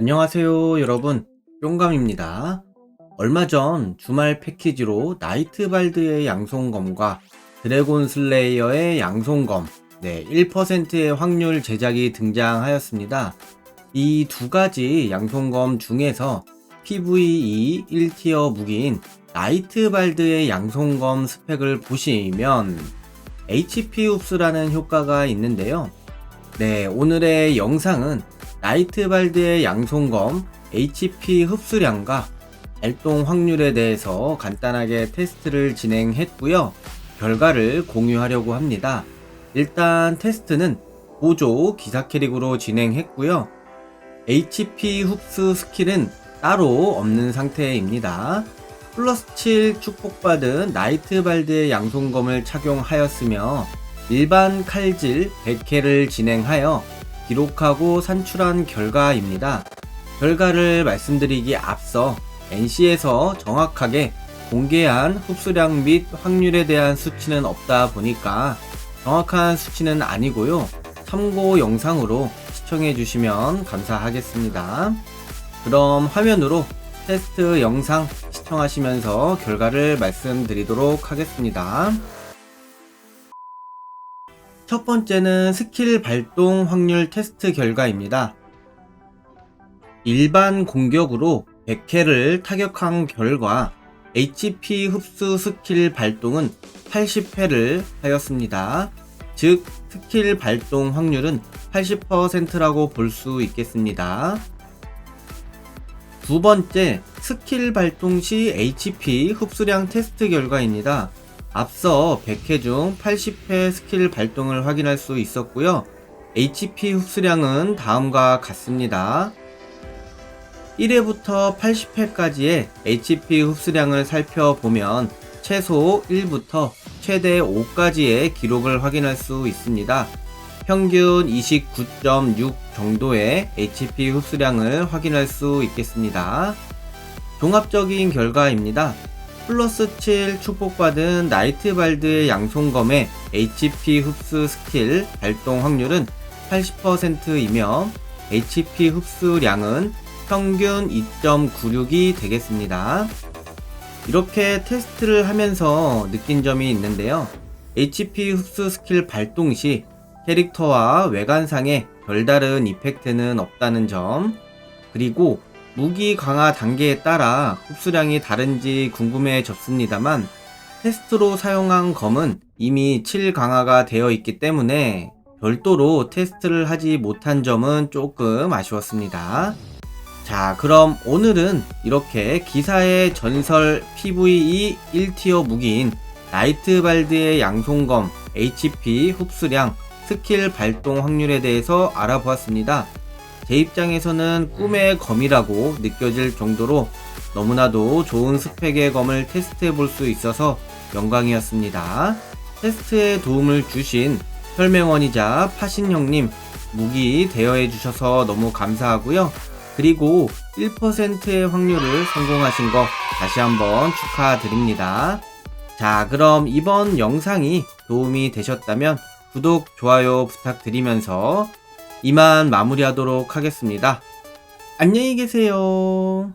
안녕하세요, 여러분. 뿅감입니다. 얼마 전 주말 패키지로 나이트발드의 양손검과 드래곤 슬레이어의 양손검, 네, 1%의 확률 제작이 등장하였습니다. 이 두 가지 양손검 중에서 PVE 1티어 무기인 나이트발드의 양손검 스펙을 보시면 HP 흡수라는 효과가 있는데요. 네, 오늘의 영상은 나이트발드의 양손검 HP 흡수량과 발동 확률에 대해서 간단하게 테스트를 진행했고요. 결과를 공유하려고 합니다. 일단 테스트는 보조 기사 캐릭으로 진행했고요. HP 흡수 스킬은 따로 없는 상태입니다. 플러스 7 축복받은 나이트발드의 양손검을 착용하였으며 일반 칼질 100회를 진행하여 기록하고 산출한 결과입니다. 결과를 말씀드리기 앞서 NC에서 정확하게 공개한 흡수량 및 확률에 대한 수치는 없다 보니까 정확한 수치는 아니고요. 참고 영상으로 시청해 주시면 감사하겠습니다. 그럼 화면으로 테스트 영상 시청하시면서 결과를 말씀드리도록 하겠습니다. 첫 번째는 스킬 발동 확률 테스트 결과입니다. 일반 공격으로 100회를 타격한 결과 HP 흡수 스킬 발동은 80회를 하였습니다. 즉, 스킬 발동 확률은 80%라고 볼 수 있겠습니다. 두 번째, 스킬 발동 시 HP 흡수량 테스트 결과입니다. 앞서 100회 중 80회 스킬 발동을 확인할 수 있었고요. HP 흡수량은 다음과 같습니다. 1회부터 80회까지의 HP 흡수량을 살펴보면 최소 1부터 최대 5까지의 기록을 확인할 수 있습니다. 평균 29.6 정도의 HP 흡수량을 확인할 수 있겠습니다. 종합적인 결과입니다. 플러스 7 축복받은 나이트발드의 양손검의 HP 흡수 스킬 발동 확률은 80%이며 HP 흡수량은 평균 2.96이 되겠습니다. 이렇게 테스트를 하면서 느낀 점이 있는데요. HP 흡수 스킬 발동 시 캐릭터와 외관상에 별다른 이펙트는 없다는 점, 그리고 무기 강화 단계에 따라 흡수량이 다른지 궁금해졌습니다만 테스트로 사용한 검은 이미 7 강화가 되어 있기 때문에 별도로 테스트를 하지 못한 점은 조금 아쉬웠습니다. 자, 그럼 오늘은 이렇게 기사의 전설 PVE 1티어 무기인 나이트발드의 양손검 HP 흡수량 스킬 발동 확률에 대해서 알아보았습니다. 제 입장에서는 꿈의 검이라고 느껴질 정도로 너무나도 좋은 스펙의 검을 테스트해 볼 수 있어서 영광이었습니다. 테스트에 도움을 주신 설명원이자 파신형님 무기 대여해 주셔서 너무 감사하고요. 그리고 1%의 확률을 성공하신 거 다시 한번 축하드립니다. 자, 그럼 이번 영상이 도움이 되셨다면 구독, 좋아요 부탁드리면서 이만 마무리하도록 하겠습니다. 안녕히 계세요.